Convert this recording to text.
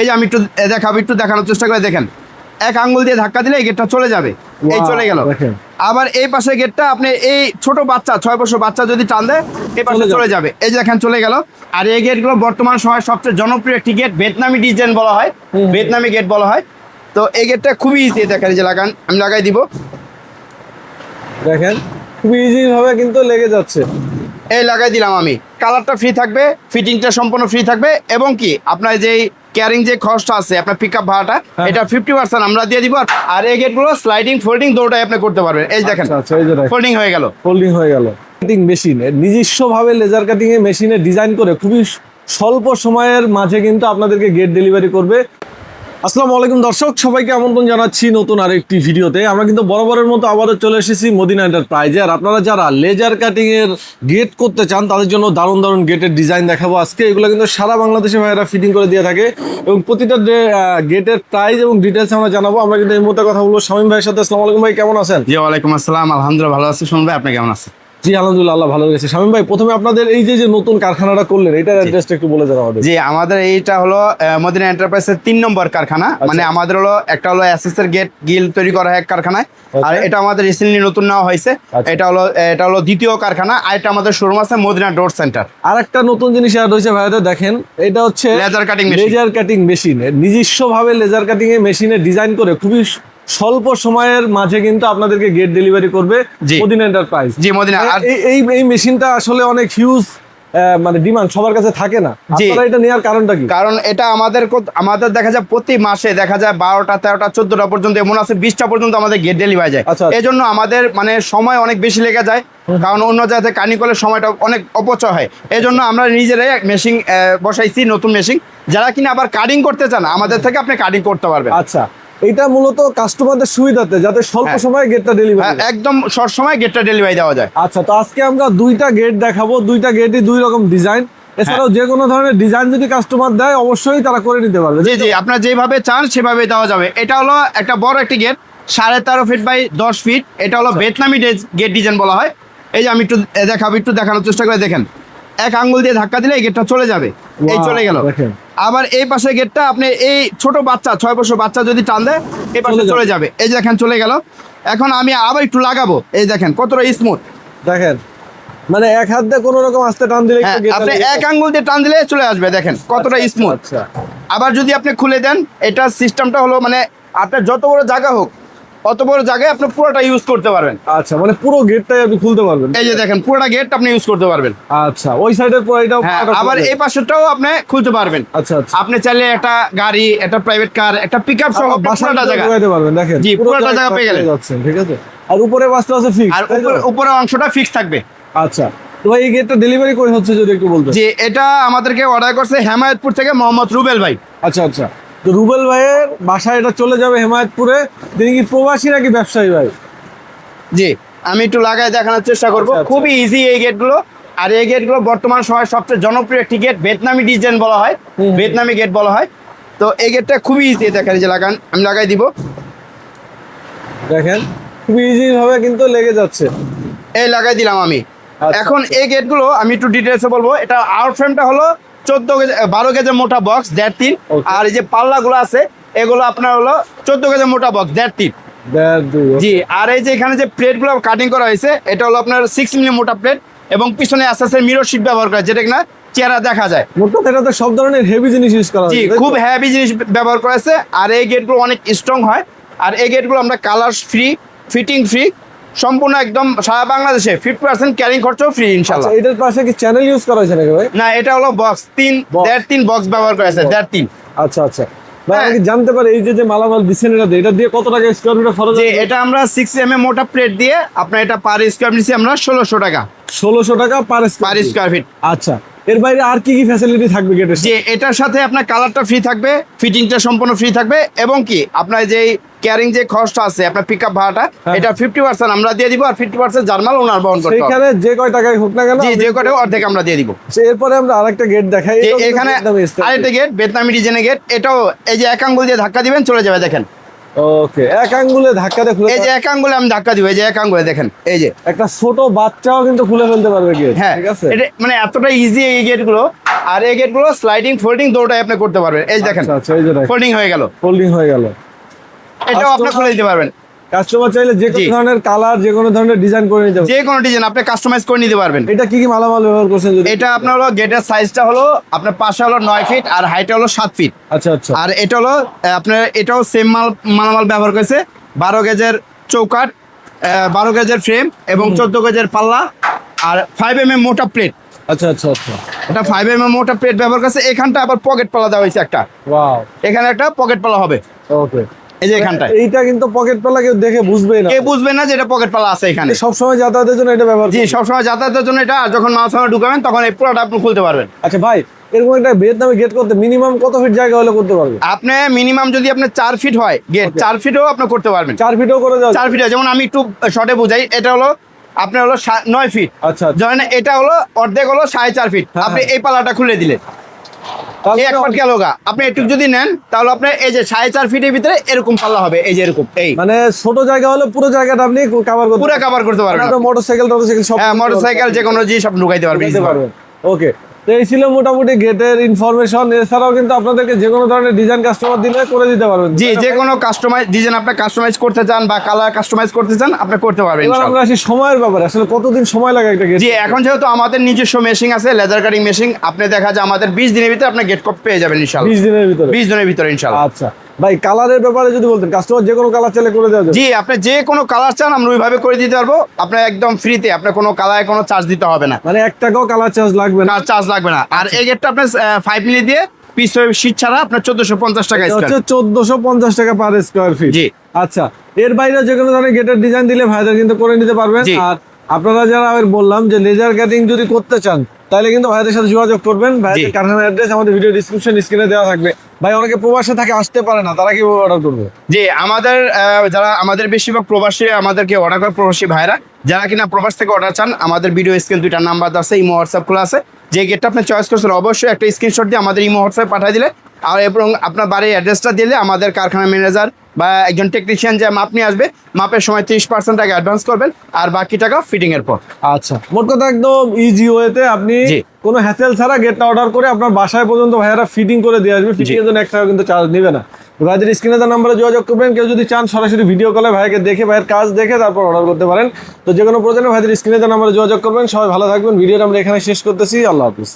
এই যে আমি একটু দেখাবো একটু দেখানোর চেষ্টা করে দেখেন। এক আঙ্গুল দিয়ে ধাক্কা দিলে এই গেটটা চলে যাবে। এই চলে গেল। আবার এই পাশে গেটটা আপনি এই ছোট বাচ্চা ছয় বছর বাচ্চা যদি টান দেয় এই পাশে চলে যাবে। এই যে দেখেন চলে গেল। আর এই গেটগুলো বর্তমান সময় সবচেয়ে জনপ্রিয় একটি গেট ভিয়েতনামি ডিজাইন বলা হয়। ভিয়েতনামি গেট বলা হয়। তো এই গেটটা খুবই ইজি দেখেন এই যে লাগান আমি লাগাই দিব। দেখেন খুবই ইজি ভাবে কিন্তু লেগে যাচ্ছে। এই লাগাই দিলাম আমি। কালারটা ফ্রি থাকবে ফিটিংটা সম্পূর্ণ ফ্রি থাকবে এবং কি আপনার যেই ক্যারিং যে খরচটা আছে আপনার পিক আপ ভাড়াটা হ্যাঁ। এটা ফিফটি পার্সেন্ট আমরা দিয়ে দিব আর এই গেটগুলো স্লাইডিং ফোল্ডিং দুটোই আপনি করতে পারবেন। এই দেখেন আচ্ছা, আচ্ছা দেখেন। ফোল্ডিং হয়ে গেল। ফোল্ডিং হয়ে গেল। কাটিং মেশিন নিজস্ব ভাবে লেজার কাটিং এ মেশিনে ডিজাইন করে খুবই স্বল্প সময়ের মাঝে কিন্তু আপনাদেরকে গেট ডেলিভারি করবে। আসসালামু আলাইকুম দর্শক, সবাইকে আমন্ত্রণ জানাচ্ছি নতুন আরেকটি ভিডিওতে। আমরা কিন্তু বরাবরের মতো আবারও চলে এসেছি মদিনা এন্টারপ্রাইজে আর আপনারা যারা লেজার কাটিং এর গেট করতে চান, তাদের জন্য দারুণ দারুণ গেটের ডিজাইন দেখাবো আজকে। এগুলো কিন্তু সারা বাংলাদেশে ভাইয়েরা ফিটিং করে দিয়ে থাকে। এবং প্রতিটা গেটের প্রাইস এবং ডিটেলস আমরা জানাব। আমরা কিন্তু এই মুহূর্তে কথা বলব শামীম ভাইয়ের সাথে। আসসালামু আলাইকুম ভাই, কেমন আছেন? জি, ওয়ালাইকুম আসসালাম। আলহামদুলিল্লাহ, ভালো আছি। শুনবে আপনি কেমন আছেন? জি আলহামদুলিল্লাহ আল্লাহ ভালো গেছে শামীম ভাই প্রথমে আপনাদের এই যে যে নতুন কারখানাটা করলেন এটার অ্যাড্রেসটা একটু বলে জি আমাদের এইটা হলো মদিনা এন্টারপ্রাইজের তিন নম্বর কারখানা। মানে আমাদের হলো একটা হলো গেট গিল তৈরি করা হয় এক কারখানায়। আর এটা আমাদের রিসেন্টলি নতুন নেওয়া হয়েছে। আচ্ছা। এটা হলো এটা হলো দ্বিতীয় কারখানা। আর এটা আমাদের শোরুম আছে মদিনা ডোর সেন্টার আর একটা নতুন জিনিস অ্যাড হয়েছে দেখেন এটা হচ্ছে laser cutting machine laser cutting machine নিজস্ব ভাবে লেজার কাটিং এ মেশিনে ডিজাইন করে খুবই স্বল্প সময়ের মাঝে কিন্তু আপনাদেরকে গেট ডেলিভারি করবে। মদিনা এন্টারপ্রাইজ জি মদিনা এই এই মেশিনটা আসলে অনেক হিউজ মানে ডিমান্ড সবার কাছে থাকে না। আপনারা এটা নেওয়ার কারণটা কি? কারণ এটা আমাদের আমাদের দেখা যায় প্রতি মাসে দেখা যায় বারোটা তেরোটা চোদ্দটা পর্যন্ত এমন আছে বিশটা পর্যন্ত আমাদের গেট ডেলিভারি যায়। আচ্ছা, আচ্ছা। এই জন্য আমাদের মানে সময় অনেক বেশি লেগে যায় কারণ অন্য জায়গাতে কানি করলে সময়টা অনেক অপচয় হয়। এই জন্য আমরা নিজেরাই মেশিন বসাইছি নতুন মেশিন যারা কিনা আবার কাটিং করতে চান আমাদের থেকে আপনি কাটিং করতে পারবেন। আচ্ছা। এটা মূলত কাস্টমারদের সুবিধাতে যাতে স্বল্প হ্যাঁ। সময়ে গেটটা ডেলিভারি হ্যাঁ, একদম সব সময় গেটটা ডেলিভারি দেওয়া যায়। আচ্ছা তো আজকে আমরা দুইটা গেট দেখাবো দুইটা গেটই দুই রকম ডিজাইন এছাড়াও যে কোনো ধরনের ডিজাইন যদি কাস্টমার দেয় অবশ্যই তারা করে নিতে পারবে জি জি আপনার যেভাবে চান সেভাবে দেওয়া যাবে। এটা হলো একটা বড় একটি গেট সাড়ে তেরো ফিট বাই দশ ফিট এটা হলো ভিয়েতনামি গেট ডিজাইন বলা হয়। এই যে আমি একটু দেখাবো একটু দেখানোর চেষ্টা করে দেখেন। এক আঙ্গুল দিয়ে ধাক্কা দিলে এই গেটটা চলে যাবে। এই চলে গেল। আবার এই পাশে গেটটা আপনি এই ছোট বাচ্চা ছয় বছর বাচ্চা যদি টান দেয় এই পাশে চলে যাবে। এই দেখেন চলে গেল। এখন আমি আবার একটু লাগাবো। এই দেখেন কতটা স্মুথ দেখেন মানে এক হাত দিয়ে কোনো রকম আস্তে টান দিলে হ্যাঁ আপনি এক আঙ্গুল দিয়ে টান দিলে চলে আসবে দেখেন কতটা আচ্ছা, স্মুথ আচ্ছা আবার যদি আপনি খুলে দেন এটা সিস্টেমটা হলো মানে আপনার যত বড় জায়গা হোক অত বড় জায়গায় আপনি পুরোটা ইউজ করতে পারবেন। আচ্ছা মানে পুরো গেটটাই আপনি খুলতে পারবেন। এই যে দেখেন পুরোটা গেট আপনি ইউজ করতে পারবেন। আচ্ছা ওই সাইডের পর এটাও হ্যাঁ আবার এই পাশেরটাও আপনি খুলতে পারবেন। আচ্ছা আচ্ছা। আপনি চাইলে একটা গাড়ি একটা প্রাইভেট কার একটা পিক আপ সহ পুরোটা জায়গা। ঢুকাইতে পারবেন দেখেন। জি, পুরোটা জায়গা পেয়ে গেলেন। ঠিক আছে? আর উপরে বাসটা আছে ফিক্স আর উপরে উপরে অংশটা ফিক্স থাকবে। আচ্ছা তো ভাই এই গেটটা ডেলিভারি করে হচ্ছে যদি একটু বলতেন। যে এটা আমাদেরকে অর্ডার করছে হেমায়তপুর থেকে মোহাম্মদ রুবেল ভাই। আচ্ছা আচ্ছা। রুবেল ভাইয়ের বাসায় এটা চলে যাবে হেমায়তপুরে। তিনি কি প্রবাসী নাকি ব্যবসায়ী ভাই? জি আমি একটু লাগাই দেখানোর চেষ্টা করব। আচ্ছা, আচ্ছা। খুবই ইজি এই গেটগুলো আর এই গেটগুলো বর্তমান সময় সবচেয়ে জনপ্রিয় একটি গেট ভিয়েতনামি ডিজাইন বলা হয়। ভিয়েতনামি গেট বলা হয়। তো এই গেটটা খুবই ইজি দেখেন যে লাগান আমি লাগাই দিব। দেখেন খুব ইজি ভাবে কিন্তু লেগে যাচ্ছে। এই লাগাই দিলাম আমি। আচ্ছা, এখন এই গেটগুলো আমি একটু ডিটেলসে বলব। এটা আউট ফ্রেমটা হলো চোদ্দ কেজি বারো কেজি মোটা বক্স দেড় তিন। আর এই যে পাল্লাগুলো আছে এগুলো আপনার হলো চোদ্দ কেজি মোটা বক্স দেড় তিন। জি আর এই যে এখানে যে প্লেটগুলো কাটিং করা হয়েছে এটা হলো আপনার সিক্স মিলি মোটা প্লেট এবং পিছনে আস্তে আস্তে মিরর শিট ব্যবহার করা যেটা কিনা চেহারা দেখা যায়। এটাতে সব ধরনের হেভি জিনিস ইউজ করা জি? খুব হেভি জিনিস ব্যবহার করা হয়েছে আর এই গেটগুলো অনেক স্ট্রং হয়। আর এই গেটগুলো আমরা কালার ফ্রি ফিটিং ফ্রি সম্পূর্ণ একদম সারা বাংলাদেশে ফিফটি পার্সেন্ট ক্যারিং খরচাও ফ্রি ইনশাল্লাহ এটার পাশে কি চ্যানেল ইউজ করা হয়েছে নাকি ভাই? না এটা হলো বক্স তিন. দেড় তিন বক্স ব্যবহার করা হয়েছে. দেড় তিন। আচ্ছা আচ্ছা। ভাই হ্যাঁ। জানতে পারি এই যে যে মালামাল দিচ্ছেন এটা দিয়ে, কত টাকা স্কোয়ার মিটার খরচ এটা আমরা সিক্স এম এম মোটা প্লেট দিয়ে আপনার এটা পার স্কোয়ার আমরা ষোলোশো টাকা। ষোলোশো টাকা per per square square feet আচ্ছা এর বাইরে আর কি কি ফ্যাসিলিটি থাকবে গেটের যে এটার সাথে আপনার কালারটা ফ্রি থাকবে ফিটিংটা সম্পূর্ণ ফ্রি থাকবে এবং কি আপনার যেই ক্যারিং যে খরচটা আছে আপনার পিক আপ ভাড়াটা হ্যাঁ। এটা ফিফটি পার্সেন্ট আমরা দিয়ে দিব আর ফিফটি পার্সেন্ট জার্মাল ওনার বহন করতে হবে। সেইখানে যে কয় টাকায় হোক না কেন জি যে কটা অর্ধেক আমরা দিয়ে দিব। এরপরে আমরা আরেকটা গেট দেখাই। এখানে আরেকটা গেট বেতনামি ডিজাইনের গেট এটাও এই যে এক আঙ্গুল দিয়ে ধাক্কা দিবেন চলে যাবে দেখেন। ওকে এক আঙ্গুলে ধাক্কা দিয়ে খুলে এই যে এক আঙ্গুলে আমি ধাক্কা দিব এই যে এক আঙ্গুলে দেখেন এই যে। একটা ছোট বাচ্চাও কিন্তু খুলে ফেলতে পারবে গেট ঠিক আছে? এটা মানে এতটা ইজি এই গেটগুলো আর এই গেটগুলো স্লাইডিং ফোল্ডিং দুটোটাই আপনি করতে পারবেন। এই দেখেন আচ্ছা আচ্ছা এই যে ফোল্ডিং হয়ে গেল। ফোল্ডিং হয়ে গেল। এটাও আপনি খুলে দিতে পারবেন। কাস্টমার চাইলে যে কোনো ধরনের কালার যে কোনো ধরনের ডিজাইন করে নিতে যে কোনো ডিজাইন আপনি কাস্টমাইজ করে নিতে পারবেন। এটা কি কি মালামাল ব্যবহার করছেন এটা আপনার হলো গেটের সাইজটা হলো আপনার পাশে হলো নয় ফিট আর হাইটে হলো সাত ফিট আচ্ছা আচ্ছা। আর এটা হলো আপনার এটাও সেম মাল মালামাল ব্যবহার করেছে। বারো গেজের চৌকাট বারো গেজের ফ্রেম এবং চোদ্দ গেজের পাল্লা আর ফাইভ এম এম মোটা প্লেট আচ্ছা আচ্ছা আচ্ছা। এটা ফাইভ এম এম মোটা প্লেট ব্যবহার করছে। এখানটা আবার পকেট পাল্লা দেওয়া হয়েছে একটা। ওয়াও এখানে একটা পকেট পাল্লা হবে। ওকে এই যে এখানটায়। এইটা কিন্তু পকেট পাল্লা কেউ দেখে বুঝবেই না। কে বুঝবে না যে এটা পকেট পাল্লা আছে এখানে? সব সময় যাতায়াতের জন্য এটা ব্যবহার জি সবসময় যাতায়াতের জন্য এটা আর যখন মাল সামনে ঢুকাবেন তখন এই পুরোটা আপনি খুলতে পারবেন। আচ্ছা ভাই এরকম একটা ভিয়েতনামে গেট করতে মিনিমাম কত ফিট জায়গা হলে করতে পারবে আপনি মিনিমাম যদি আপনার চার ফিট হয় গেট চার ফিটও আপনি করতে পারবেন। চার ফিটও করে দেওয়া চার ফিট যেমন আমি একটু শর্টে বুঝাই এটা হলো আপনার হলো নয় ফিট আচ্ছা। ধরেন এটা হলো অর্ধেক হলো সাড়ে চার ফিট হ্যাঁ, আপনি হ্যাঁ। এই পালাটা খুলে দিলেন। এক পাট গেল আপনি একটু যদি নেন তাহলে আপনার এই যে সাড়ে চার ফিটের ভিতরে এরকম পাল্লা হবে এই যে এরকম এই। মানে ছোট জায়গা হলে পুরো জায়গাটা আপনি কভার করতে পুরো কভার করতে পারবেন মোটরসাইকেল টোটরসাইকেল সব হ্যাঁ মোটরসাইকেল যে কোনো জিনিস আপনি ঢুকাইতে পারবেন ওকে তো এই ছিল মোটামুটি গেটের ইনফরমেশন এছাড়াও কিন্তু আপনাদেরকে যে কোনো ধরনের ডিজাইন কাস্টমার দিলে করে দিতে পারবেন। জি যে কোনো কাস্টমাইজ ডিজাইন আপনি কাস্টমাইজ করতে চান বা কালার কাস্টমাইজ করতে চান আপনি করতে পারবেন এবার ইনশাআল্লাহ। আমরা আসি সময়ের ব্যাপারে। আসলে কতদিন সময় লাগে একটা গেট জি এখন যেহেতু আমাদের নিজস্ব মেশিন আছে লেজার কাটিং মেশিন আপনি দেখা যায় আমাদের বিশ দিনের ভিতরে আপনি গেট কপ পেয়ে যাবেন ইনশাল্লাহ। বিশ দিনের ভিতরে? বিশ দিনের ভিতরে ইনশাল্লাহ। আচ্ছা। ভাই কালারের ব্যাপারে যদি বলতেন কাস্টমার যে কোনো কালার চাইলে করে দেওয়া যাবে। জি আপনি যে কোনো কালার চান আমরা ওইভাবে করে দিতে পারব। আপনার একদম ফ্রিতে আপনার কোনো কালারে কোনো চার্জ দিতে হবে না। মানে এক টাকাও কালার চার্জ লাগবে না। চার্জ লাগবে না। আর এই গেটটা আপনার ফাইভ মিলি দিয়ে পিস শীট ছাড়া আপনার চোদ্দশো পঞ্চাশ টাকা চোদ্দশো পঞ্চাশ টাকা পার স্কোয়ার ফিট জি। আচ্ছা এর বাইরে যে কোনো ধরনের গেটের ডিজাইন দিলে ভাইদের কিন্তু করে নিতে পারবেন। আর আপনারা যারা বললাম যে লেজার কাটিং যদি করতে চান তাহলে কিন্তু ভাইদের সাথে যোগাযোগ করবেন। ভাইদের কারখানার অ্যাড্রেস আমাদের ভিডিও ডিসক্রিপশন স্ক্রিনে দেওয়া থাকবে। ভাই অনেকে প্রবাসে থাকে আসতে পারে না তারা কীভাবে অর্ডার করবে? জি আমাদের যারা আমাদের বেশিরভাগ প্রবাসী আমাদেরকে অর্ডার করে প্রবাসী ভাইরা যারা কিনা প্রবাস থেকে অর্ডার চান আমাদের ভিডিও স্ক্রিন দুইটা নাম্বার আছে ইমো হোয়াটসঅ্যাপ খোলা আছে। যে গেটটা আপনি চয়েস করছেন অবশ্যই একটা স্ক্রিনশট দিয়ে আমাদের ইমো হোয়াটসঅ্যাপ পাঠিয়ে দিলে। আর এবং আপনার বাড়ির অ্যাড্রেসটা দিলে আমাদের কারখানা ম্যানেজার বা একজন টেকনিশিয়ান যে মাপ নিয়ে আসবে মাপের সময় তিরিশ পার্সেন্ট টাকা অ্যাডভান্স করবেন আর বাকি টাকা ফিটিং এর পর। আচ্ছা মোট কথা একদম ইজি ওয়েতে আপনি কোনো হ্যাসেল ছাড়া গেটটা অর্ডার করে আপনার বাসায় পর্যন্ত ভাইয়ারা ফিটিং করে দিয়ে আসবে ফিটিং এর জন্য এক টাকা কিন্তু চার্জ নেবে না। ভাইদের স্ক্রিনে তার নাম্বারে যোগাযোগ করবেন কেউ যদি চান সরাসরি ভিডিও কলে ভাইকে দেখে ভাইয়ের কাজ দেখে তারপর অর্ডার করতে পারেন। তো যে কোনো প্রয়োজনে ভাইদের স্ক্রিনে তার নাম্বারে যোগাযোগ করবেন সবাই ভালো থাকবেন ভিডিওটা আমরা এখানে শেষ করতেছি আল্লাহ হাফিজ।